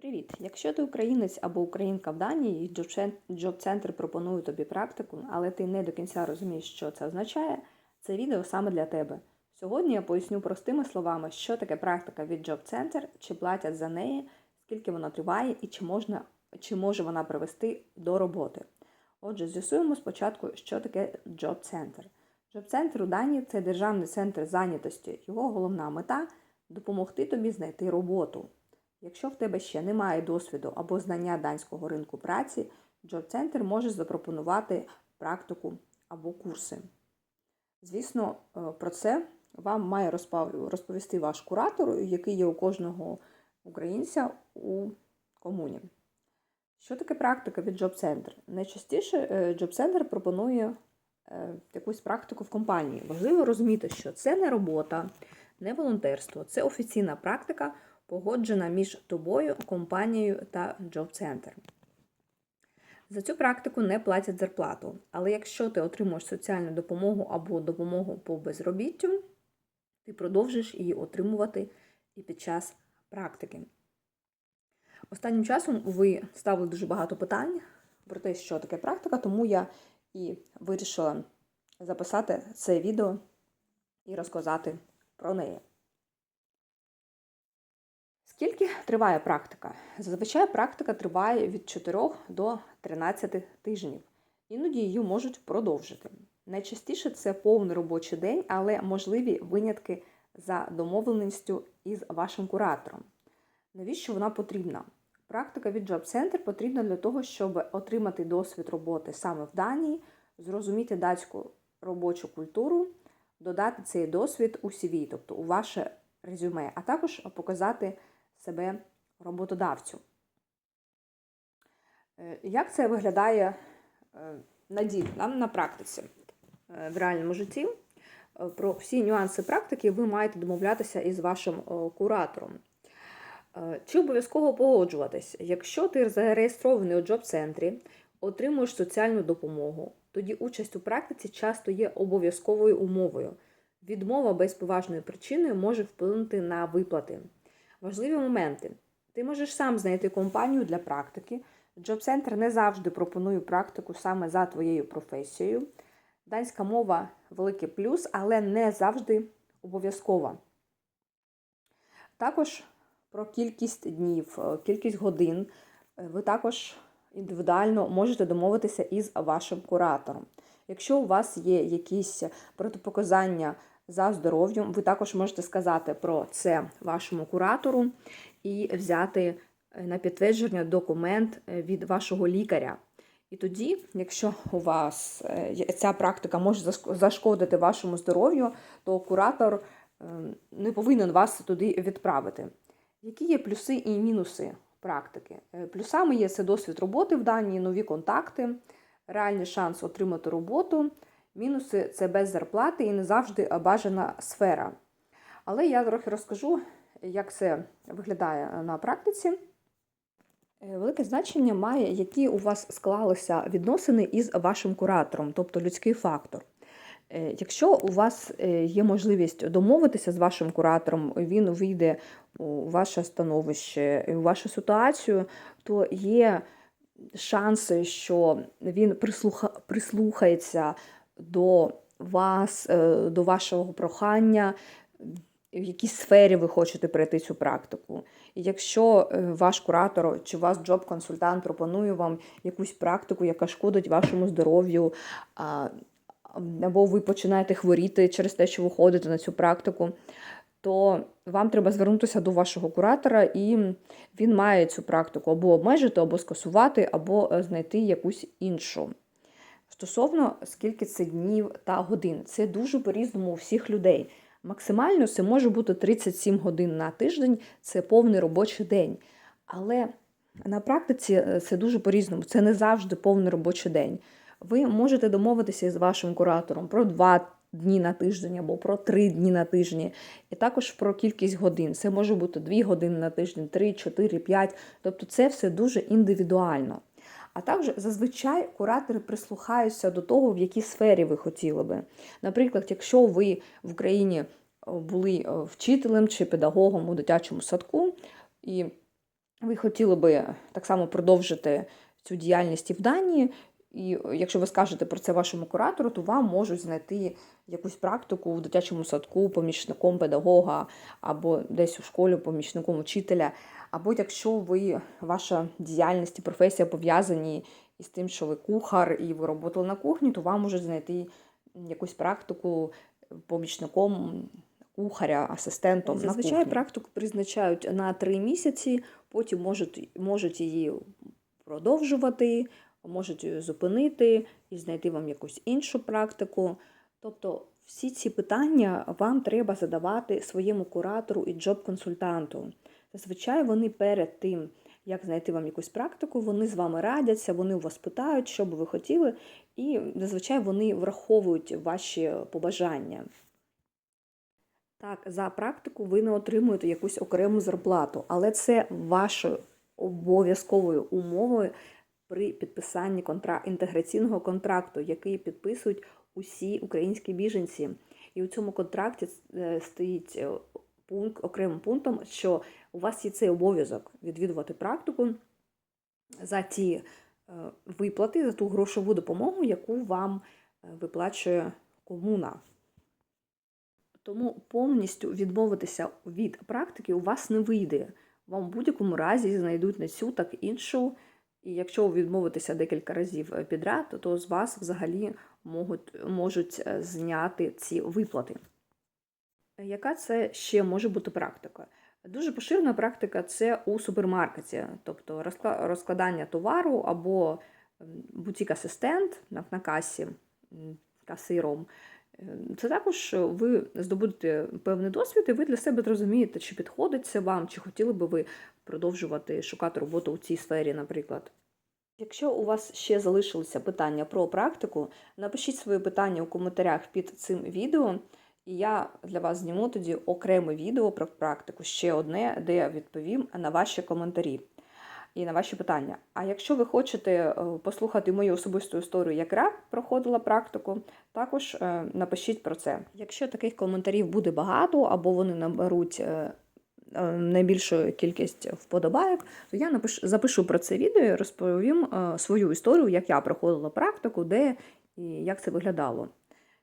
Привіт! Якщо ти українець або українка в Данії, і джоб- джоб-центр пропонує тобі практику, але ти не до кінця розумієш, що це означає, це відео саме для тебе. Сьогодні я поясню простими словами, що таке практика від джоб-центр, чи платять за неї, скільки вона триває і чи, можна, чи може вона привести до роботи. Отже, з'ясуємо спочатку, що таке джоб-центр. Джоб-центр у Данії це державний центр зайнятості. Його головна мета допомогти тобі знайти роботу. Якщо в тебе ще немає досвіду або знання данського ринку праці, Job-центр може запропонувати практику або курси. Звісно, е, про це вам має розповісти ваш куратор, який є у кожного українця у комуні. Що таке практика від Job-центр? Найчастіше е, Job-центр пропонує е, якусь практику в компанії. Важливо розуміти, що це не робота, не волонтерство, це офіційна практика, погоджена між тобою, компанією та Job-центр. За цю практику не платять зарплату, але якщо ти отримуєш соціальну допомогу або допомогу по безробіттю, ти продовжиш її отримувати і під час практики. Останнім часом ви ставили дуже багато питань про те, що таке практика, тому я і вирішила записати це відео і розказати про неї. Скільки триває практика? Зазвичай практика триває від 4 до 13 тижнів. Іноді її можуть продовжити. Найчастіше це повний робочий день, але можливі винятки за домовленістю із вашим куратором. Навіщо вона потрібна? Практика від Job Center потрібна для того, щоб отримати досвід роботи саме в Данії, зрозуміти датську робочу культуру, додати цей досвід у CV, тобто у ваше резюме, а також показати себе роботодавцю. Е, Як це виглядає е, на ділі, на практиці Е, в реальному житті? Про всі нюанси практики ви маєте домовлятися із вашим куратором. Чи обов'язково погоджуватись? Якщо ти зареєстрований у джоб-центрі, отримуєш соціальну допомогу, тоді участь у практиці часто є обов'язковою умовою. Відмова без поважної причини може вплинути на виплати. Важливі моменти. Ти можеш сам знайти компанію для практики. Джоб-центр не завжди пропонує практику саме за твоєю професією. Данська мова великий плюс, але не завжди обов'язкова. Також про кількість днів, е, кількість годин е, ви також індивідуально можете домовитися із вашим куратором. Якщо у вас є якісь протипоказання за здоров'ям, ви також можете сказати про це вашому куратору і взяти е, на підтвердження документ е, від вашого лікаря. І тоді, якщо у вас е, ця практика може зашкодити вашому здоров'ю, то куратор не повинен вас туди відправити. Які є плюси і мінуси практики? Плюсами є це досвід роботи в Данії, нові контакти, реальний шанс отримати роботу. Мінуси це без зарплати і не завжди бажана сфера. Але я трохи розкажу, як це виглядає на практиці. Е, Велике значення має, які у вас склалися відносини із вашим куратором, тобто людський фактор. Е, Якщо у вас е, є можливість домовитися з вашим куратором, він вийде у ваше становище, у вашу ситуацію, то є шанси, що він прислуха, прислухається до вас, е, до вашого прохання, в якій сфері ви хочете пройти цю практику. І якщо е, ваш куратор чи ваш джоб-консультант пропонує вам якусь практику, яка шкодить вашому здоров'ю, або ви починаєте хворіти через те, що ви ходите на цю практику, то вам треба звернутися до вашого куратора, і він має цю практику або обмежити, або скасувати, або е, знайти якусь іншу. Стосовно скільки це днів та годин, це дуже по-різному у всіх людей. Максимально це може бути 37 годин на тиждень, це повний робочий день. Але на практиці е, це дуже по-різному. Це не завжди повний робочий день. Ви можете домовитися з вашим куратором про 2 дні на тиждень або про 3 дні на тижні, і також про кількість годин. Це може бути 2 години на тиждень, 3, 4, 5. Тобто це все дуже індивідуально. А також зазвичай куратори прислухаються до того, в якій сфері ви хотіли би. Наприклад, якщо ви в Україні е, були е, вчителем чи педагогом у дитячому садку, і ви хотіли би так само продовжити цю діяльність і в Данії, і якщо ви скажете про це вашому куратору, то вам можуть знайти якусь практику в дитячому садку, помічником педагога, або десь у школі помічником учителя. Або якщо ви ваша діяльність і професія пов'язані із тим, що ви кухар і ви роботали на кухні, то вам можуть знайти якусь практику помічником кухаря, асистентом. на Зазвичай кухні. практику призначають на три місяці, потім можуть, можуть її продовжувати, можуть її зупинити і знайти вам якусь іншу практику. Тобто всі ці питання вам треба задавати своєму куратору і джоб-консультанту. Зазвичай вони перед тим, як знайти вам якусь практику, вони з вами радяться, вони у вас питають, що би ви хотіли, і зазвичай вони враховують ваші побажання. Так, за практику ви не отримуєте якусь окрему зарплату, але це вашою обов'язковою умовою при підписанні контра... інтеграційного контракту, який підписують усі українські біженці. І у цьому контракті е, стоїть е, пункт окремим пунктом, що у вас є цей обов'язок відвідувати практику за ті е, виплати, за ту грошову допомогу, яку вам виплачує комуна. Тому повністю відмовитися від практики у вас не вийде. Вам в будь-якому разі знайдуть не цю, так іншу. І якщо ви відмовитеся декілька разів е, підряд, то з вас взагалі можуть, можуть е, зняти ці виплати. Яка це ще може бути практика? Дуже поширена практика це у супермаркеті, тобто розкладання товару або бутік-асистент на, касі касиром. Е, Це також ви здобудете певний досвід, і ви для себе зрозумієте, чи підходить це вам, чи хотіли би ви продовжувати шукати роботу у цій сфері, наприклад. Якщо у вас ще залишилися питання про практику, напишіть свої питання у коментарях під цим відео, і я для вас зніму тоді окреме відео про практику, ще одне, де я відповім на ваші коментарі і на ваші питання. А якщо ви хочете е, послухати мою особисту історію, як я проходила практику, також е, напишіть про це. Якщо таких коментарів буде багато, або вони наберуть е, найбільшу кількість вподобайок, то я напишу, запишу про це відео і розповім е, свою історію, як я проходила практику, де і як це виглядало.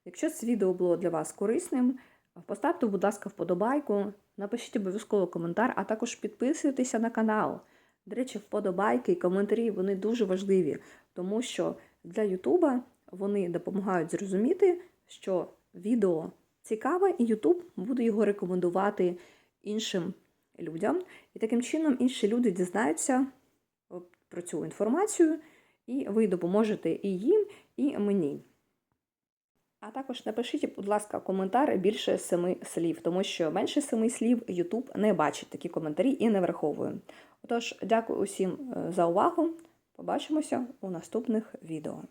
Якщо це відео було для вас корисним, поставте, будь ласка, вподобайку, напишіть обов'язково коментар, а також підписуйтеся на канал. До речі, вподобайки і коментарі вони дуже важливі, тому що для Ютуба вони допомагають зрозуміти, що відео цікаве, і Ютуб буде його рекомендувати іншим людям. І таким чином інші люди дізнаються про цю інформацію, і ви допоможете і їм, і мені. А також напишіть, будь ласка, коментар більше семи слів, тому що менше семи слів YouTube не бачить такі коментарі і не враховує. Отож, дякую усім е, за увагу. Побачимося у наступних відео.